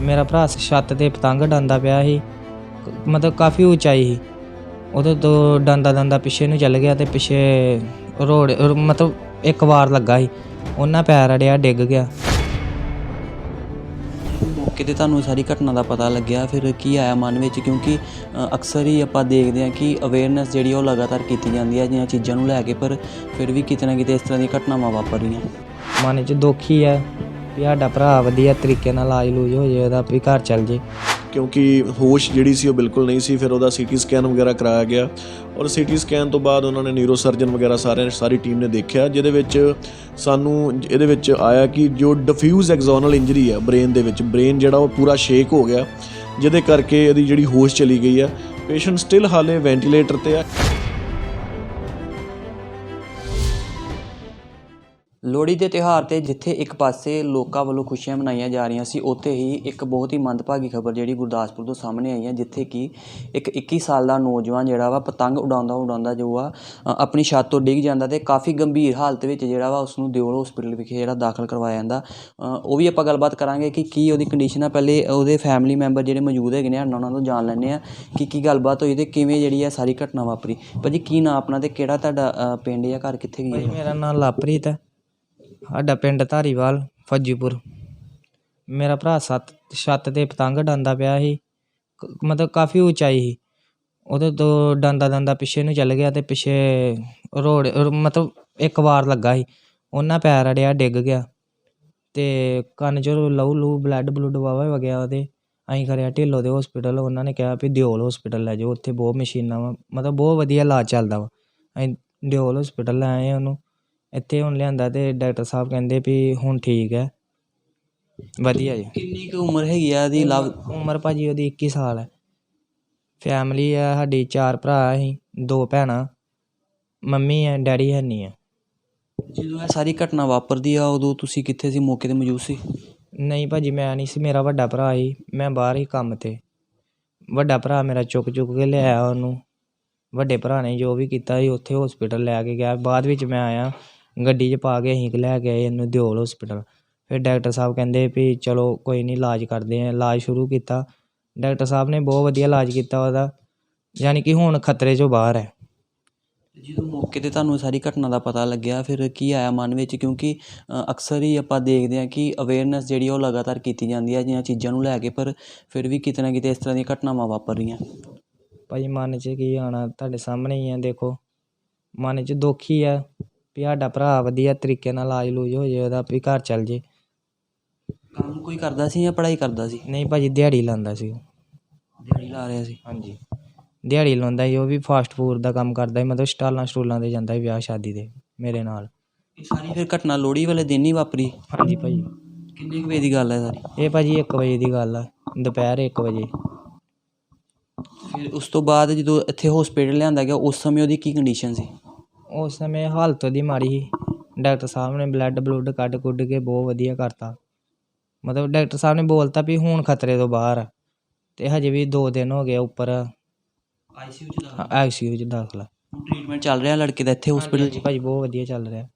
ਮੇਰਾ ਭਰਾ ਛੱਤ ਤੇ ਪਤੰਗ ਡਾਂਦਾ ਪਿਆ ਸੀ। ਮਤਲਬ ਕਾਫੀ ਉਚਾਈ ਸੀ। ਉਹਦੇ ਤੋਂ ਡਾਂਦਾ ਡਾਂਦਾ ਪਿੱਛੇ ਨੂੰ ਚੱਲ ਗਿਆ ਤੇ ਪਿੱਛੇ ਰੋਡ ਰ- ਮਤਲਬ ਇੱਕ ਵਾਰ ਲੱਗਾ ਸੀ। ਉਹਨਾਂ ਪੈਰ ਅੜਿਆ ਡਿੱਗ ਗਿਆ। ਮੌਕੇ ਤੇ ਤੁਹਾਨੂੰ ਸਾਰੀ ਘਟਨਾ ਦਾ ਪਤਾ ਲੱਗਿਆ। ਫਿਰ ਕੀ ਆਇਆ ਮਨ ਵਿੱਚ? ਕਿਉਂਕਿ ਅਕਸਰ ਹੀ ਆਪਾਂ ਦੇਖਦੇ ਹਾਂ ਕਿ ਅਵੇਅਰਨੈਸ ਜਿਹੜੀ ਉਹ ਲਗਾਤਾਰ ਕੀਤੀ ਜਾਂਦੀ ਹੈ ਜਿਹੀਆਂ ਚੀਜ਼ਾਂ ਨੂੰ ਲੈ ਕੇ। ਪਰ ਫਿਰ ਵੀ ਕਿਤੇ ਨਾ ਕਿਤੇ ਇਸ ਤਰ੍ਹਾਂ ਦੀਆਂ ਘਟਨਾਵਾਂ ਵਾਪਰ ਰਹੀਆਂ। ਮਨ 'ਚ ਦੁੱਖ ਹੀ ਹੈ ਵੀ ਸਾਡਾ ਭਰਾ ਵਧੀਆ ਤਰੀਕੇ ਨਾਲ ਇਲਾਜ ਲੂਜ ਹੋ ਜਾਏ ਉਹਦਾ ਵੀ ਘਰ ਚੱਲ ਜੇ। ਕਿਉਂਕਿ ਹੋਸ਼ ਜਿਹੜੀ ਸੀ ਉਹ ਬਿਲਕੁਲ ਨਹੀਂ ਸੀ, ਫਿਰ ਉਹਦਾ ਸੀਟੀ ਸਕੈਨ ਵਗੈਰਾ ਕਰਾਇਆ ਗਿਆ। ਔਰ ਸੀਟੀ ਸਕੈਨ ਤੋਂ ਬਾਅਦ ਉਹਨਾਂ ਨੇ ਨਿਊਰੋ ਸਰਜਨ ਵਗੈਰਾ ਸਾਰੇ ਸਾਰੀ ਟੀਮ ਨੇ ਦੇਖਿਆ, ਜਿਹਦੇ ਵਿੱਚ ਸਾਨੂੰ ਇਹਦੇ ਵਿੱਚ ਆਇਆ ਕਿ ਜੋ ਡਿਫਿਊਜ਼ ਐਗਜ਼ੋਨਲ ਇੰਜਰੀ ਹੈ ਬ੍ਰੇਨ ਦੇ ਵਿੱਚ ਬ੍ਰੇਨ ਜਿਹੜਾ ਉਹ ਪੂਰਾ ਸ਼ੇਕ ਹੋ ਗਿਆ, ਜਿਹਦੇ ਕਰਕੇ ਇਹਦੀ ਜਿਹੜੀ ਹੋਸ਼ ਚਲੀ ਗਈ ਹੈ ਪੇਸ਼ੈਂਟ ਸਟਿਲ ਹਾਲੇ ਵੈਂਟੀਲੇਟਰ ਤੇ ਆ। ਲੋਹੜੀ ਦੇ ਤਿਉਹਾਰ ਤੇ ਜਿੱਥੇ ਇੱਕ ਪਾਸੇ ਲੋਕਾਂ ਵੱਲੋਂ ਖੁਸ਼ੀਆਂ ਮਨਾਈਆਂ ਜਾ ਰਹੀਆਂ ਸੀ, ਉੱਥੇ ਹੀ ਇੱਕ ਬਹੁਤ ਹੀ ਮੰਦਭਾਗੀ ਖਬਰ ਜਿਹੜੀ ਗੁਰਦਾਸਪੁਰ ਤੋਂ ਸਾਹਮਣੇ ਆਈ ਹੈ, ਜਿੱਥੇ ਕਿ ਇੱਕ 21 ਸਾਲ ਦਾ ਨੌਜਵਾਨ ਜਿਹੜਾ ਵਾ ਪਤੰਗ ਉਡਾਉਂਦਾ ਉਡਾਉਂਦਾ ਜੋ ਆ ਆਪਣੀ ਛੱਤ ਤੋਂ ਡਿੱਗ ਜਾਂਦਾ ਤੇ ਕਾਫੀ ਗੰਭੀਰ ਹਾਲਤ ਵਿੱਚ ਜਿਹੜਾ ਵਾ ਉਸ ਨੂੰ ਦਿਓਲ ਹਸਪੀਟਲ ਵਿਖੇ ਜਿਹੜਾ ਦਾਖਲ ਕਰਵਾਇਆ ਜਾਂਦਾ। ਉਹ ਵੀ ਆਪਾਂ ਗੱਲਬਾਤ ਕਰਾਂਗੇ ਕਿ ਕੀ ਉਹਦੀ ਕੰਡੀਸ਼ਨ ਆ, ਪਹਿਲੇ ਉਹਦੇ ਫੈਮਿਲੀ ਮੈਂਬਰ ਜਿਹੜੇ ਮੌਜੂਦ ਹੈਗੇ ਨੇ ਉਹਨਾਂ ਤੋਂ ਜਾਣ ਲੈਂਦੇ ਆ ਕਿ ਕੀ ਗੱਲਬਾਤ ਹੋਈ ਤੇ ਕਿਵੇਂ ਜਿਹੜੀ ਆ ਸਾਰੀ ਘਟਨਾ ਵਾਪਰੀ। ਭਾਜੀ ਕੀ ਨਾਂ ਆਪਣਾ ਤੇ ਕਿਹੜਾ ਤੁਹਾਡਾ ਪਿੰਡ ਜਾਂ ਘਰ ਕਿੱਥੇ ਗਈ ਭਾਈ ਮੇਰਾ ਨਾਮ ਲਾਪ੍ਰੀਤ ਹੈ। ਸਾਡਾ ਪਿੰਡ ਧਾਰੀਵਾਲ, ਫੱਜੀਪੁਰ। ਮੇਰਾ ਭਰਾ ਸੱਤ, ਛੱਤ ਤੇ ਪਤੰਗ ਡਾਂਦਾ ਪਿਆ ਸੀ। ਮਤਲਬ ਕਾਫੀ ਉਚਾਈ ਸੀ। ਉਹਦੇ ਤੋਂ ਡਾਂਦਾ ਡਾਂਦਾ ਪਿੱਛੇ ਨੂੰ ਚੱਲ ਗਿਆ ਅਤੇ ਪਿੱਛੇ ਰੋਡ ਮਤਲਬ ਇੱਕ ਵਾਰ ਲੱਗਾ ਸੀ। ਉਹਨਾਂ ਪੈਰ ਅੜਿਆ, ਡਿੱਗ ਗਿਆ। ਅਤੇ ਕੰਨ 'ਚੋਂ ਲਹੂ ਲਹੂ ਬਲੱਡ ਬਲੁੱਡ ਵਾਹਵਾ ਵਗਿਆ ਉਹਦੇ। ਅਸੀਂ ਖੜਿਆ ਢਿੱਲੋਂ ਦੇ ਹਸਪੀਟਲ ਉਹਨਾਂ ਨੇ ਕਿਹਾ ਵੀ ਦਿਓਲ ਹਸਪੀਟਲ ਲੈ ਜਾਓ, ਉੱਥੇ ਬਹੁਤ ਮਸ਼ੀਨਾਂ ਵਾ, ਮਤਲਬ ਬਹੁਤ ਵਧੀਆ ਇਲਾਜ ਚੱਲਦਾ ਵਾ। ਅਸੀਂ ਦਿਓਲ ਹਸਪੀਟਲ ਲੈ ਆਏ ਉਹਨੂੰ। ਇੱਥੇ ਹੁਣ ਲਿਆਂਦਾ ਤੇ ਡਾਕਟਰ ਸਾਹਿਬ ਕਹਿੰਦੇ ਵੀ ਹੁਣ ਠੀਕ ਹੈ। ਵਧੀਆ ਜੀ। ਕਿੰਨੀ ਕੁ ਉਮਰ ਹੈਗੀ ਆ ਇਹਦੀ ਲਵ? ਉਮਰ ਭਾਜੀ ਉਹਦੀ 21 ਸਾਲ ਹੈ। ਫੈਮਿਲੀ ਆ ਸਾਡੀ ਚਾਰ ਭਰਾ ਅਸੀਂ ਦੋ ਭੈਣਾਂ ਮੰਮੀ ਹੈ ਡੈਡੀ ਹੈ ਨਹੀਂ ਹੈ ਜਦੋਂ ਇਹ ਸਾਰੀ ਘਟਨਾ ਵਾਪਰਦੀ ਆ ਉਦੋਂ ਤੁਸੀਂ ਕਿੱਥੇ ਸੀ? ਮੌਕੇ ਤੇ ਮੌਜੂਦ ਸੀ? ਨਹੀਂ ਭਾਜੀ ਮੈਂ ਨਹੀਂ ਸੀ ਮੇਰਾ ਵੱਡਾ ਭਰਾ ਸੀ ਮੈਂ ਬਾਹਰ ਹੀ ਕੰਮ ਤੇ। ਵੱਡਾ ਭਰਾ ਮੇਰਾ ਚੁੱਕ ਚੁੱਕ ਕੇ ਲਿਆਇਆ ਉਹਨੂੰ। ਵੱਡੇ ਭਰਾ ਨੇ ਜੋ ਵੀ ਕੀਤਾ ਸੀ ਉੱਥੇ ਹਸਪੀਟਲ ਲੈ ਕੇ ਗਿਆ। ਬਾਅਦ ਵਿੱਚ ਮੈਂ ਆਇਆ। ਗੱਡੀ 'ਚ ਪਾ ਕੇ ਅਸੀਂ ਲੈ ਕੇ ਆਏ ਇਹਨੂੰ ਦਿਓਲ ਹਸਪੀਟਲ ਫਿਰ ਡਾਕਟਰ ਸਾਹਿਬ ਕਹਿੰਦੇ ਵੀ ਚਲੋ ਕੋਈ ਨਹੀਂ ਇਲਾਜ ਕਰਦੇ ਆ ਇਲਾਜ ਸ਼ੁਰੂ ਕੀਤਾ। ਡਾਕਟਰ ਸਾਹਿਬ ਨੇ ਬਹੁਤ ਵਧੀਆ ਇਲਾਜ ਕੀਤਾ ਉਹਦਾ ਯਾਨੀ ਕਿ ਹੁਣ ਖਤਰੇ 'ਚੋਂ ਬਾਹਰ ਹੈ। ਜਦੋਂ ਮੌਕੇ ਤੇ ਤੁਹਾਨੂੰ ਸਾਰੀ ਘਟਨਾ ਦਾ ਪਤਾ ਲੱਗਿਆ ਫਿਰ ਕੀ ਆਇਆ ਮਨ ਵਿੱਚ? ਕਿਉਂਕਿ ਅਕਸਰ ਹੀ ਆਪਾਂ ਦੇਖਦੇ ਹਾਂ ਕਿ ਅਵੇਅਰਨੈਸ ਜਿਹੜੀ ਉਹ ਲਗਾਤਾਰ ਕੀਤੀ ਜਾਂਦੀ ਹੈ ਜਿਹੀਆਂ ਚੀਜ਼ਾਂ ਨੂੰ ਲੈ ਕੇ ਪਰ ਫਿਰ ਵੀ ਕਿਤੇ ਨਾ ਕਿਤੇ ਇਸ ਤਰ੍ਹਾਂ ਦੀਆਂ ਘਟਨਾਵਾਂ ਵਾਪਰ ਰਹੀਆਂ। ਭਾਜੀ ਮਨ 'ਚ ਕੀ ਆਣਾ ਤੁਹਾਡੇ ਸਾਹਮਣੇ ਹੀ ਆ ਦੇਖੋ। ਮਨ 'ਚ ਦੁੱਖ ਹੀ ਆ। ਵੀ ਸਾਡਾ ਭਰਾ ਵਧੀਆ ਤਰੀਕੇ ਨਾਲ ਇਲਾਜ ਲੂਜ ਹੋ ਜਾਏ ਉਹਦਾ ਵੀ ਘਰ ਚੱਲ ਜੇ। ਕੰਮ ਕੋਈ ਕਰਦਾ ਸੀ ਜਾਂ ਪੜ੍ਹਾਈ ਕਰਦਾ ਸੀ? ਨਹੀਂ ਭਾਜੀ ਦਿਹਾੜੀ ਲਾਉਂਦਾ ਸੀ। ਉਹ। ਦਿਹਾੜੀ ਲਾ ਰਿਹਾ ਸੀ। ਹਾਂਜੀ। ਦਿਹਾੜੀ ਲਾਉਂਦਾ ਸੀ ਉਹ ਵੀ ਫਾਸਟ ਫੂਡ ਦਾ ਕੰਮ ਕਰਦਾ ਸੀ ਮਤਲਬ ਸਟਾਲਾਂ ਸਟੂਲਾਂ ਤੇ ਜਾਂਦਾ ਸੀ ਵਿਆਹ ਸ਼ਾਦੀ ਦੇ ਮੇਰੇ ਨਾਲ। ਇਹ ਸਾਰੀ ਫਿਰ ਘਟਨਾ ਲੋਹੜੀ ਵਾਲੇ ਦਿਨ ਹੀ ਵਾਪਰੀ? ਹਾਂਜੀ ਭਾਜੀ। ਕਿੰਨੇ ਕੁ ਵਜੇ ਦੀ ਗੱਲ ਹੈ ਸਾਰੀ? ਇਹ ਭਾਜੀ 1 ਵਜੇ ਦੀ ਗੱਲ ਆ ਦੁਪਹਿਰ 1 ਵਜੇ। ਫਿਰ ਉਸ ਤੋਂ ਬਾਅਦ ਜਦੋਂ ਇੱਥੇ ਹਸਪੀਟਲ ਲਿਆਂਦਾ ਗਿਆ ਉਸ ਸਮੇਂ ਉਹਦੀ ਕੀ ਕੰਡੀਸ਼ਨ ਸੀ? ਉਸ ਸਮੇਂ ਹਾਲਤ ਉਹਦੀ ਮਾੜੀ ਸੀ। ਡਾਕਟਰ ਸਾਹਿਬ ਨੇ ਬਲੱਡ ਬਲੂਡ ਕੱਢ ਕੁੱਢ ਕੇ ਬਹੁਤ ਵਧੀਆ ਕਰਤਾ। ਮਤਲਬ ਡਾਕਟਰ ਸਾਹਿਬ ਨੇ ਬੋਲਤਾ ਵੀ ਹੁਣ ਖਤਰੇ ਤੋਂ ਬਾਹਰ ਆ। ਤੇ ਹਜੇ ਵੀ 2 ਦਿਨ ਹੋ ਗਏ ਉੱਪਰ ਆਈਸੀਯੂ ਚ ਆਈਸੀਯੂ 'ਚ ਦਾਖਲਾ ਟ੍ਰੀਟਮੈਂਟ ਚੱਲ ਰਿਹਾ ਲੜਕੇ ਦਾ ਇੱਥੇ ਹਸਪੀਟਲ 'ਚ? ਭਾਜੀ ਬਹੁਤ ਵਧੀਆ ਚੱਲ ਰਿਹਾ।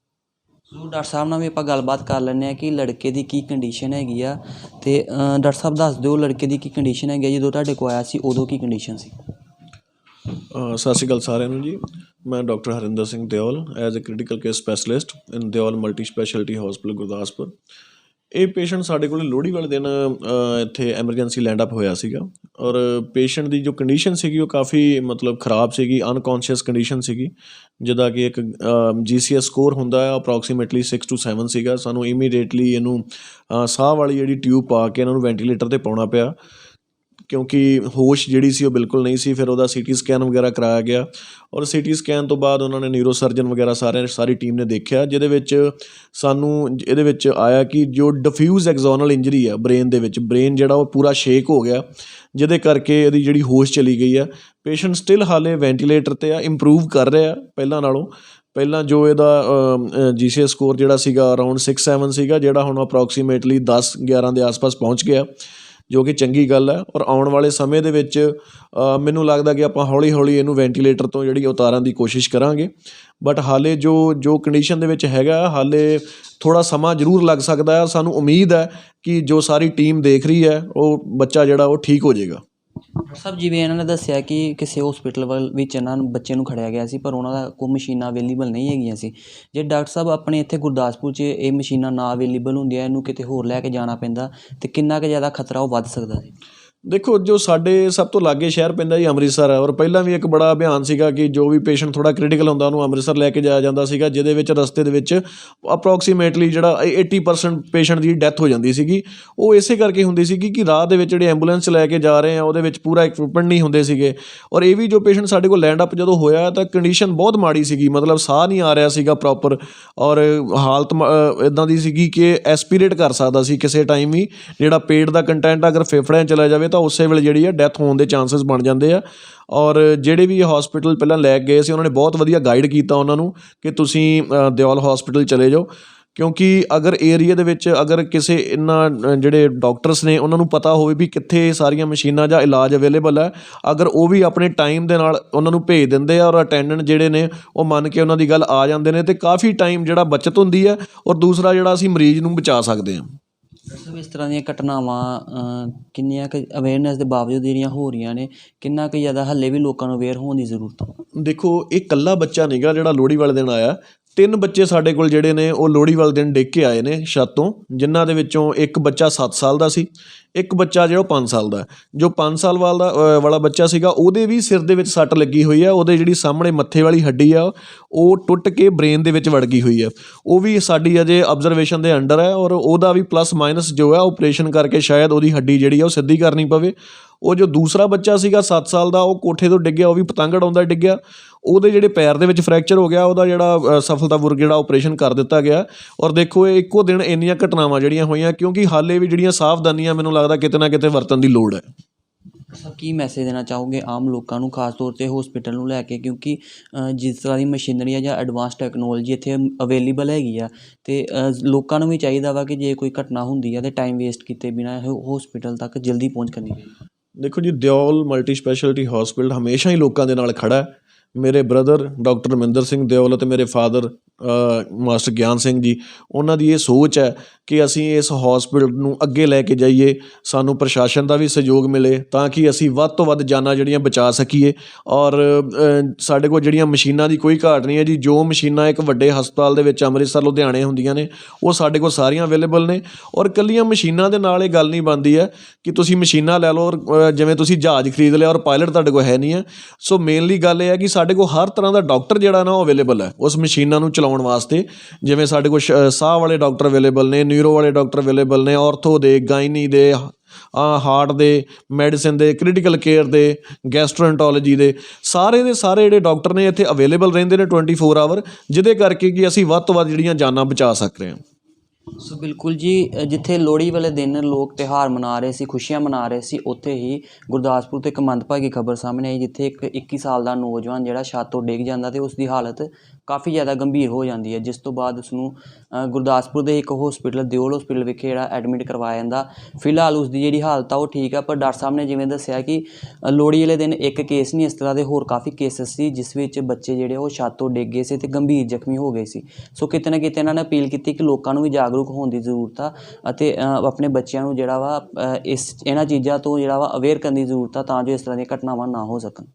ਸੋ ਡਾਕਟਰ ਸਾਹਿਬ ਨਾਲ ਵੀ ਆਪਾਂ ਗੱਲਬਾਤ ਕਰ ਲੈਂਦੇ ਆ ਕਿ ਲੜਕੇ ਦੀ ਕੀ ਕੰਡੀਸ਼ਨ ਹੈਗੀ ਆ। ਤੇ ਅ, ਡਾਕਟਰ ਸਾਹਿਬ ਦੱਸ ਦਿਓ ਲੜਕੇ ਦੀ ਕੀ ਕੰਡੀਸ਼ਨ ਹੈਗੀ ਆ। ਜਦੋਂ ਤੁਹਾਡੇ ਕੋਲ ਆਇਆ ਸੀ ਉਦੋਂ ਕੀ ਕੰਡੀਸ਼ਨ ਸੀ? ਅ, ਸਤਿ ਸ਼੍ਰੀ ਅਕਾਲ ਸਾਰਿਆਂ ਨੂੰ ਜੀ। ਮੈਂ doctor Harinder Singh Deol as a critical case specialist in Deol multi speciality hospital Gurdaspur. ਇਹ ਪੇਸ਼ੈਂਟ ਸਾਡੇ ਕੋਲ ਲੋਹੜੀ ਵਾਲੇ ਦਿਨ ਇੱਥੇ ਐਮਰਜੈਂਸੀ ਲੈਂਡ ਅਪ ਹੋਇਆ ਸੀਗਾ। ਔਰ ਪੇਸ਼ੈਂਟ ਦੀ ਜੋ ਕੰਡੀਸ਼ਨ ਸੀਗੀ, ਉਹ ਕਾਫੀ ਮਤਲਬ ਖਰਾਬ ਸੀਗੀ ਅਨਕੌਂਸ਼ੀਅਸ ਕੰਡੀਸ਼ਨ ਸੀਗੀ। ਜਿਹਦਾ ਕਿ ਇੱਕ ਜੀਸੀਐਸ ਸਕੋਰ ਹੁੰਦਾ ਹੈ ਅਪਰੋਕਸੀਮੇਟਲੀ 6 ਟੂ 7 ਸੀਗਾ। ਸਾਨੂੰ ਇਮੀਡੀਏਟਲੀ ਇਹਨੂੰ ਸਾਹ ਵਾਲੀ ਜਿਹੜੀ ਟਿਊਬ ਪਾ ਕੇ ਇਹਨਾਂ ਨੂੰ ਵੈਂਟੀਲੇਟਰ ਤੇ ਪਾਉਣਾ ਪਿਆ। ਕਿਉਂਕਿ ਹੋਸ਼ ਜਿਹੜੀ ਸੀ ਉਹ ਬਿਲਕੁਲ ਨਹੀਂ ਸੀ, ਫਿਰ ਉਹਦਾ ਸੀ ਟੀ ਸਕੈਨ ਵਗੈਰਾ ਕਰਾਇਆ ਗਿਆ ਔਰ ਸੀ ਟੀ ਸਕੈਨ ਤੋਂ ਬਾਅਦ ਉਹਨਾਂ ਨੇ ਨਿਊਰੋ ਸਰਜਨ ਵਗੈਰਾ ਸਾਰਿਆਂ ਸਾਰੀ ਟੀਮ ਨੇ ਦੇਖਿਆ, ਜਿਹਦੇ ਵਿੱਚ ਸਾਨੂੰ, ਇਹਦੇ ਵਿੱਚ ਆਇਆ ਕਿ ਜੋ ਡਿਫਿਊਜ਼ ਐਗਜ਼ੋਨਲ ਇੰਜਰੀ ਹੈ ਬ੍ਰੇਨ ਦੇ ਵਿੱਚ ਬ੍ਰੇਨ ਜਿਹੜਾ ਉਹ ਪੂਰਾ ਸ਼ੇਕ ਹੋ ਗਿਆ, ਜਿਹਦੇ ਕਰਕੇ ਇਹਦੀ ਜਿਹੜੀ ਹੋਸ਼ ਚਲੀ ਗਈ ਆ। ਪੇਸ਼ੈਂਟ ਸਟਿਲ ਹਾਲੇ ਵੈਂਟੀਲੇਟਰ ਤੇ ਆ ਇੰਪਰੂਵ ਕਰ ਰਿਹਾ ਪਹਿਲਾਂ ਨਾਲੋਂ। ਪਹਿਲਾਂ ਜੋ ਇਹਦਾ ਜੀਸੀਐਸ ਸਕੋਰ ਜਿਹੜਾ ਸੀਗਾ ਅਰਾਊਂਡ 6 7 ਸੀਗਾ, ਜਿਹੜਾ ਹੁਣ ਅਪਰੋਕਸੀਮੇਟਲੀ 10 11 ਦੇ ਆਸ-ਪਾਸ ਪਹੁੰਚ ਗਿਆ। ਜੋ ਕਿ ਚੰਗੀ ਗੱਲ ਹੈ ਔਰ ਆਉਣ ਵਾਲੇ ਸਮੇਂ ਦੇ ਵਿੱਚ ਮੈਨੂੰ ਲੱਗਦਾ ਕਿ ਆਪਾਂ ਹੌਲੀ ਹੌਲੀ ਇਹਨੂੰ ਵੈਂਟੀਲੇਟਰ ਤੋਂ ਜਿਹੜੀ ਉਤਾਰਨ ਦੀ ਕੋਸ਼ਿਸ਼ ਕਰਾਂਗੇ। ਬਟ ਹਾਲੇ ਜੋ ਜੋ ਕੰਡੀਸ਼ਨ ਦੇ ਵਿੱਚ ਹੈਗਾ, ਹਾਲੇ ਥੋੜਾ ਸਮਾਂ ਜ਼ਰੂਰ ਲੱਗ ਸਕਦਾ ਹੈ। ਸਾਨੂੰ ਉਮੀਦ ਹੈ ਕਿ ਜੋ ਸਾਰੀ ਟੀਮ ਦੇਖ ਰਹੀ ਹੈ, ਉਹ ਬੱਚਾ ਜਿਹੜਾ, ਉਹ ਠੀਕ ਹੋ ਜਾਏਗਾ। ਡਾਕਟਰ ਸਾਹਿਬ, ਜਿਵੇਂ ਇਹਨਾਂ ਨੇ ਦੱਸਿਆ ਕਿ ਕਿਸੇ ਹਸਪੀਟਲ ਵੱਲ ਵਿੱਚ ਇਹਨਾਂ ਨੂੰ ਬੱਚੇ ਨੂੰ ਖੜਿਆ ਗਿਆ ਸੀ, ਪਰ ਉਹਨਾਂ ਦਾ ਕੋਈ ਮਸ਼ੀਨਾਂ ਅਵੇਲੇਬਲ ਨਹੀਂ ਹੈਗੀਆਂ ਸੀ। ਜੇ ਡਾਕਟਰ ਸਾਹਿਬ, ਆਪਣੇ ਇੱਥੇ ਗੁਰਦਾਸਪੁਰ 'ਚ ਇਹ ਮਸ਼ੀਨਾਂ ਨਾ ਅਵੇਲੇਬਲ ਹੁੰਦੀਆਂ, ਇਹਨੂੰ ਕਿਤੇ ਹੋਰ ਲੈ ਕੇ ਜਾਣਾ ਪੈਂਦਾ, ਤੇ ਕਿੰਨਾ ਕੁ ਜ਼ਿਆਦਾ ਖਤਰਾ ਉਹ ਵੱਧ ਸਕਦਾ ਸੀ? ਦੇਖੋ, ਜੋ ਸਾਡੇ ਸਭ ਤੋਂ ਲਾਗੇ ਸ਼ਹਿਰ ਪੈਂਦਾ ਜੀ, ਅੰਮ੍ਰਿਤਸਰ ਹੈ ਔਰ ਪਹਿਲਾਂ ਵੀ ਇੱਕ ਬੜਾ ਅਭਿਆਨ ਸੀਗਾ ਕਿ ਜੋ ਵੀ ਪੇਸ਼ੈਂਟ ਥੋੜਾ ਕ੍ਰਿਟੀਕਲ ਹੁੰਦਾ, ਉਹਨੂੰ ਅੰਮ੍ਰਿਤਸਰ ਲੈ ਕੇ ਜਾਇਆ ਜਾਂਦਾ ਸੀਗਾ, ਜਿਹਦੇ ਵਿੱਚ ਰਸਤੇ ਦੇ ਵਿੱਚ ਅਪਰੋਕਸੀਮੇਟਲੀ ਜਿਹੜਾ 80% ਪੇਸ਼ੈਂਟ ਦੀ ਡੈਥ ਹੋ ਜਾਂਦੀ ਸੀਗੀ। ਉਹ ਇਸੇ ਕਰਕੇ ਹੁੰਦੀ ਸੀਗੀ ਕਿ ਰਾਹ ਦੇ ਵਿੱਚ ਜਿਹੜੇ ਐਂਬੂਲੈਂਸ ਲੈ ਕੇ ਜਾ ਰਹੇ ਆ, ਉਹਦੇ ਵਿੱਚ ਪੂਰਾ ਇਕਵਿਪਮੈਂਟ ਨਹੀਂ ਹੁੰਦੇ ਸੀਗੇ। ਔਰ ਇਹ ਵੀ ਜੋ ਪੇਸ਼ੈਂਟ ਸਾਡੇ ਕੋਲ ਲੈਂਡ ਅਪ ਜਦੋਂ ਹੋਇਆ, ਤਾਂ ਕੰਡੀਸ਼ਨ ਬਹੁਤ ਮਾੜੀ ਸੀਗੀ। ਮਤਲਬ ਸਾਹ ਨਹੀਂ ਆ ਰਿਹਾ ਸੀਗਾ ਪ੍ਰੋਪਰ ਔਰ ਹਾਲਤ ਇਦਾਂ ਦੀ ਸੀਗੀ ਕਿ ਐਸਪੀਰੇਟ ਕਰ ਸਕਦਾ ਸੀ ਕਿਸੇ ਟਾਈਮ ਵੀ। ਜਿਹੜਾ ਪੇਟ ਦਾ ਕੰਟੈਂਟ ਅਗਰ ਫੇਫੜਿਆਂ 'ਚ ਚਲਾ ਜਾਵੇ ਤਾਂ ਉਸੇ ਵੇਲੇ ਜਿਹੜੀ ਹੈ ਡੈਥ ਹੋਣ ਦੇ ਚਾਂਸਸ ਬਣ ਜਾਂਦੇ ਆ। ਔਰ ਜਿਹੜੇ ਵੀ ਹਸਪੀਟਲ ਪਹਿਲਾਂ ਲੈ ਕੇ ਗਏ ਸੀ, ਉਹਨਾਂ ਨੇ ਬਹੁਤ ਵਧੀਆ ਗਾਈਡ ਕੀਤਾ ਉਹਨਾਂ ਨੂੰ ਕਿ ਤੁਸੀਂ ਦਿਓਲ ਹਸਪੀਟਲ ਚਲੇ ਜਾਓ। ਕਿਉਂਕਿ ਅਗਰ ਏਰੀਆ ਦੇ ਵਿੱਚ ਅਗਰ ਕਿਸੇ ਇਹਨਾਂ ਜਿਹੜੇ ਡਾਕਟਰਸ ਨੇ, ਉਹਨਾਂ ਨੂੰ ਪਤਾ ਹੋਵੇ ਵੀ ਕਿੱਥੇ ਸਾਰੀਆਂ ਮਸ਼ੀਨਾਂ ਜਾਂ ਇਲਾਜ ਅਵੇਲੇਬਲ ਹੈ ਅਗਰ ਉਹ ਵੀ ਆਪਣੇ ਟਾਈਮ ਦੇ ਨਾਲ ਉਹਨਾਂ ਨੂੰ ਭੇਜ ਦਿੰਦੇ ਆ ਔਰ ਅਟੈਂਡੈਂਟ ਜਿਹੜੇ ਨੇ, ਉਹ ਮੰਨ ਕੇ ਉਹਨਾਂ ਦੀ ਗੱਲ ਆ ਜਾਂਦੇ ਨੇ ਤੇ ਕਾਫੀ ਟਾਈਮ ਜਿਹੜਾ ਬਚਤ ਹੁੰਦੀ ਹੈ ਔਰ ਦੂਸਰਾ ਜਿਹੜਾ ਅਸੀਂ ਮਰੀਜ਼ ਨੂੰ ਬਚਾ ਸਕਦੇ ਹਾਂ ਡਾਕਟਰ ਇਸ ਤਰ੍ਹਾਂ ਦੀਆਂ ਘਟਨਾਵਾਂ ਅ, ਕਿੰਨੀਆਂ ਕੁ ਅਵੇਅਰਨੈਸ ਦੇ ਬਾਵਜੂਦ ਜਿਹੜੀਆਂ ਹੋ ਰਹੀਆਂ ਨੇ ਕਿੰਨਾ ਕੁ ਜ਼ਿਆਦਾ ਹੱਲੇ ਵੀ ਲੋਕਾਂ ਨੂੰ ਅਵੇਅਰ ਹੋਣ ਦੀ ਜ਼ਰੂਰਤ ਹੈ ਦੇਖੋ ਇਹ ਕੱਲਾ ਬੱਚਾ ਨਹੀਂਗਾ ਜਿਹੜਾ ਲੋਹੜੀ ਵਾਲੇ ਦਿਨ ਆਇਆ। ਤਿੰਨ ਬੱਚੇ ਸਾਡੇ ਕੋਲ ਜਿਹੜੇ ਨੇ ਉਹ ਲੋਹੜੀ ਵਾਲੇ ਦਿਨ ਡਿੱਗ ਕੇ ਆਏ ਨੇ ਛੱਤ ਤੋਂ ਜਿਨ੍ਹਾਂ ਦੇ ਵਿੱਚੋਂ ਇੱਕ ਬੱਚਾ 7 ਸਾਲ ਦਾ ਸੀ ਇੱਕ ਬੱਚਾ ਜਿਹੜਾ ਉਹ 5 ਸਾਲ ਦਾ ਜੋ 5 ਸਾਲ ਵਾਲਾ ਵਾਲਾ ਬੱਚਾ ਸੀਗਾ ਉਹਦੇ ਵੀ ਸਿਰ ਦੇ ਵਿੱਚ ਸੱਟ ਲੱਗੀ ਹੋਈ ਹੈ ਉਹਦੇ ਜਿਹੜੀ ਸਾਹਮਣੇ ਮੱਥੇ ਵਾਲੀ ਹੱਡੀ ਆ ਉਹ ਟੁੱਟ ਕੇ ਬ੍ਰੇਨ ਦੇ ਵਿੱਚ ਵੜ ਗਈ ਹੋਈ ਹੈ ਉਹ ਵੀ ਸਾਡੀ ਅਜੇ ਆਬਜ਼ਰਵੇਸ਼ਨ ਦੇ ਅੰਡਰ ਹੈ ਔਰ ਉਹਦਾ ਵੀ ਪਲੱਸ ਮਾਈਨਸ ਜੋ ਹੈ ਆਪਰੇਸ਼ਨ ਕਰਕੇ ਸ਼ਾਇਦ ਉਹਦੀ ਹੱਡੀ ਜਿਹੜੀ ਆ ਉਹ ਸਿੱਧੀ ਕਰਨੀ ਪਵੇ। ਉਹ ਜੋ ਦੂਸਰਾ ਬੱਚਾ ਸੀਗਾ 7 ਸਾਲ ਦਾ ਉਹ ਕੋਠੇ ਤੋਂ ਡਿੱਗਿਆ ਉਹ ਵੀ ਪਤੰਗ ਉਡਾਉਂਦਾ ਡਿੱਗਿਆ। ਉਹਦੇ ਜਿਹੜੇ ਪੈਰ ਦੇ ਵਿੱਚ ਫ੍ਰੈਕਚਰ ਹੋ ਗਿਆ ਉਹਦਾ ਜਿਹੜਾ ਅ, ਸਫਲਤਾਪੂਰਵਕ ਜਿਹੜਾ ਆਪਰੇਸ਼ਨ ਕਰ ਦਿੱਤਾ ਗਿਆ। ਔਰ ਦੇਖੋ ਇਹ ਇੱਕੋ ਦਿਨ ਇੰਨੀਆਂ ਘਟਨਾਵਾਂ ਜਿਹੜੀਆਂ ਹੋਈਆਂ ਕਿਉਂਕਿ ਹਾਲੇ ਵੀ ਜਿਹੜੀਆਂ ਸਾਵਧਾਨੀਆਂ ਮੈਨੂੰ ਲੱਗਦਾ ਕਿਤੇ ਨਾ ਕਿਤੇ ਵਰਤਣ ਦੀ ਲੋੜ ਹੈ। ਸਰ ਕੀ ਮੈਸੇਜ ਦੇਣਾ ਚਾਹੋਗੇ ਆਮ ਲੋਕਾਂ ਨੂੰ ਖਾਸ ਤੌਰ ਤੇ ਹਸਪੀਟਲ ਨੂੰ ਲੈ ਕੇ? ਕਿਉਂਕਿ ਅ, ਜਿਸ ਤਰ੍ਹਾਂ ਦੀ ਮਸ਼ੀਨਰੀ ਆ ਜਾਂ ਐਡਵਾਂਸ ਟੈਕਨੋਲੋਜੀ ਇੱਥੇ ਅਵੇਲੇਬਲ ਹੈਗੀ ਆ ਤੇ ਅ, ਲੋਕਾਂ ਨੂੰ ਵੀ ਚਾਹੀਦਾ ਵਾ ਕਿ ਜੇ ਕੋਈ ਘਟਨਾ ਹੁੰਦੀ ਆ ਤੇ ਟਾਈਮ ਵੇਸਟ ਕੀਤੇ ਬਿਨਾ ਹਸਪੀਟਲ ਤੱਕ ਜਲਦੀ ਪਹੁੰਚ ਕਰਨੀ ਚਾਹੀਦੀ। ਦੇਖੋ ਜੀ ਦਿਓਲ ਮਲਟੀ ਸਪੈਸ਼ਲਿਟੀ ਹਸਪੀਟਲ ਹਮੇਸ਼ਾ ਹੀ ਲੋਕਾਂ ਦੇ ਨਾਲ ਖੜਾ ਹੈ। ਮੇਰੇ ਬ੍ਰਦਰ ਡਾਕਟਰ ਰਮਿੰਦਰ ਸਿੰਘ ਦਿਓਲ ਅਤੇ ਮੇਰੇ ਫਾਦਰ ਮਾਸਟਰ ਗਿਆਨ ਸਿੰਘ ਜੀ, ਉਹਨਾਂ ਦੀ ਇਹ ਸੋਚ ਹੈ ਕਿ ਅਸੀਂ ਇਸ ਹਸਪੀਟਲ ਨੂੰ ਅੱਗੇ ਲੈ ਕੇ ਜਾਈਏ, ਸਾਨੂੰ ਪ੍ਰਸ਼ਾਸਨ ਦਾ ਵੀ ਸਹਿਯੋਗ ਮਿਲੇ, ਤਾਂ ਕਿ ਅਸੀਂ ਵੱਧ ਤੋਂ ਵੱਧ ਜਾਨਾਂ ਜਿਹੜੀਆਂ ਬਚਾ ਸਕੀਏ। ਔਰ ਸਾਡੇ ਕੋਲ ਜਿਹੜੀਆਂ ਮਸ਼ੀਨਾਂ ਦੀ ਕੋਈ ਘਾਟ ਨਹੀਂ ਹੈ ਜੀ, ਜੋ ਮਸ਼ੀਨਾਂ ਇੱਕ ਵੱਡੇ ਹਸਪਤਾਲ ਦੇ ਵਿੱਚ ਅੰਮ੍ਰਿਤਸਰ, ਲੁਧਿਆਣੇ ਹੁੰਦੀਆਂ ਨੇ, ਉਹ ਸਾਡੇ ਕੋਲ ਸਾਰੀਆਂ ਅਵੇਲੇਬਲ ਨੇ। ਔਰ ਕੱਲੀਆਂ ਮਸ਼ੀਨਾਂ ਦੇ ਨਾਲ ਇਹ ਗੱਲ ਨਹੀਂ ਬਣਦੀ ਹੈ ਕਿ ਤੁਸੀਂ ਮਸ਼ੀਨਾਂ ਲੈ ਲਓ ਔਰ ਜਿਵੇਂ ਤੁਸੀਂ ਜਹਾਜ਼ ਖਰੀਦ ਲਿਆ ਔਰ ਪਾਇਲਟ ਤੁਹਾਡੇ ਕੋਲ ਹੈ ਨਹੀਂ ਹੈ। ਸੋ ਮੇਨਲੀ ਗੱਲ ਇਹ ਹੈ ਕਿ ਸਾਡੇ ਕੋਲ ਹਰ ਤਰ੍ਹਾਂ ਦਾ ਡਾਕਟਰ ਜਿਹੜਾ ਨਾ ਉਹ ਅਵੇਲੇਬਲ ਹੈ, ਉਸ ਮਸ਼ੀਨਾਂ ਨੂੰ ਚਲਾਉਣ ਵਾਸਤੇ, ਜਿਵੇਂ ਸਾਡੇ ਕੋਲ ਸਾਹ ਵਾਲੇ ਡਾਕਟਰ ਅਵੇਲੇਬਲ ਨੇ ਨਿਊਰੋ ਵਾਲੇ ਡਾਕਟਰ ਅਵੇਲੇਬਲ ਨੇ ਆਰਥੋ ਦੇ ਗਾਇਨੀ ਦੇ ਹਾਰਟ ਦੇ ਮੈਡੀਸਿਨ ਦੇ ਕ੍ਰਿਟੀਕਲ ਕੇਅਰ ਦੇ ਗੈਸਟ੍ਰੋਐਂਟੋਲੋਜੀ ਦੇ, ਸਾਰੇ ਦੇ ਸਾਰੇ ਜਿਹੜੇ ਡਾਕਟਰ ਨੇ ਇੱਥੇ ਅਵੇਲੇਬਲ ਰਹਿੰਦੇ ਨੇ 24 ਆਵਰ ਜਿਹਦੇ ਕਰਕੇ ਕਿ ਅਸੀਂ ਵੱਧ ਤੋਂ ਵੱਧ ਜਿਹੜੀਆਂ ਜਾਨਾਂ ਬਚਾ ਸਕ ਰਹੇ ਹਾਂ। ਸੋ ਬਿਲਕੁਲ ਜੀ ਜਿੱਥੇ ਲੋਹੜੀ ਵਾਲੇ ਦਿਨ ਲੋਕ ਤਿਉਹਾਰ ਮਨਾ ਰਹੇ ਸੀ, ਖੁਸ਼ੀਆਂ ਮਨਾ ਰਹੇ ਸੀ, ਉੱਥੇ ਹੀ ਗੁਰਦਾਸਪੁਰ ਤੋਂ ਇੱਕ ਮੰਦਭਾਗੀ ਖਬਰ ਸਾਹਮਣੇ ਆਈ, ਜਿੱਥੇ ਇੱਕ 21 ਸਾਲ ਦਾ ਨੌਜਵਾਨ ਜਿਹੜਾ ਛੱਤ ਤੋਂ ਡਿੱਗ ਜਾਂਦਾ ਤੇ ਉਸ ਦੀ ਹਾਲਤ ਕਾਫੀ ਜ਼ਿਆਦਾ ਗੰਭੀਰ ਹੋ ਜਾਂਦੀ ਹੈ, ਜਿਸ ਤੋਂ ਬਾਅਦ ਉਸਨੂੰ ਗੁਰਦਾਸਪੁਰ ਦੇ ਇੱਕ ਹਸਪੀਟਲ ਦਿਓਲ ਹਸਪੀਟਲ ਵਿਖੇ ਜਿਹੜਾ ਐਡਮਿਟ ਕਰਵਾਇਆ ਜਾਂਦਾ। ਫਿਲਹਾਲ ਉਸ ਦੀ ਜਿਹੜੀ ਹਾਲਤ ਆ ਉਹ ਠੀਕ ਆ, ਪਰ ਡਾਕਟਰ ਸਾਹਿਬ ਨੇ ਜਿਵੇਂ ਦੱਸਿਆ ਕਿ ਲੋਹੜੀ ਵਾਲੇ ਦਿਨ ਇੱਕ ਕੇਸ ਨਹੀਂ, ਇਸ ਤਰ੍ਹਾਂ ਦੇ ਹੋਰ ਕਾਫੀ ਕੇਸਸ ਸੀ, ਜਿਸ ਵਿੱਚ ਬੱਚੇ ਜਿਹੜੇ ਉਹ ਛੱਤ ਤੋਂ ਡਿੱਗ ਗਏ ਸੀ ਤੇ ਗੰਭੀਰ ਜ਼ਖਮੀ ਹੋ ਗਏ ਸੀ। ਸੋ ਕਿਤੇ ਨਾ ਕਿਤੇ ਇਹਨਾਂ ਨੇ ਅਪੀਲ ਕੀਤੀ ਕਿ ਲੋਕਾਂ ਨੂੰ ਵੀ ਜਾਗਰੂਕ ਹੋਣ ਦੀ ਜ਼ਰੂਰਤ ਆ ਅਤੇ ਆਪਣੇ ਬੱਚਿਆਂ ਨੂੰ ਜਿਹੜਾ ਵਾ ਇਸ, ਇਹਨਾਂ ਚੀਜ਼ਾਂ ਤੋਂ ਜਿਹੜਾ ਵਾ ਅਵੇਅਰ ਕਰਨ ਦੀ ਜ਼ਰੂਰਤ ਆ ਤਾਂ ਜੋ ਇਸ ਤਰ੍ਹਾਂ ਦੀਆਂ ਘਟਨਾਵਾਂ ਨਾ ਹੋ ਸਕਣ।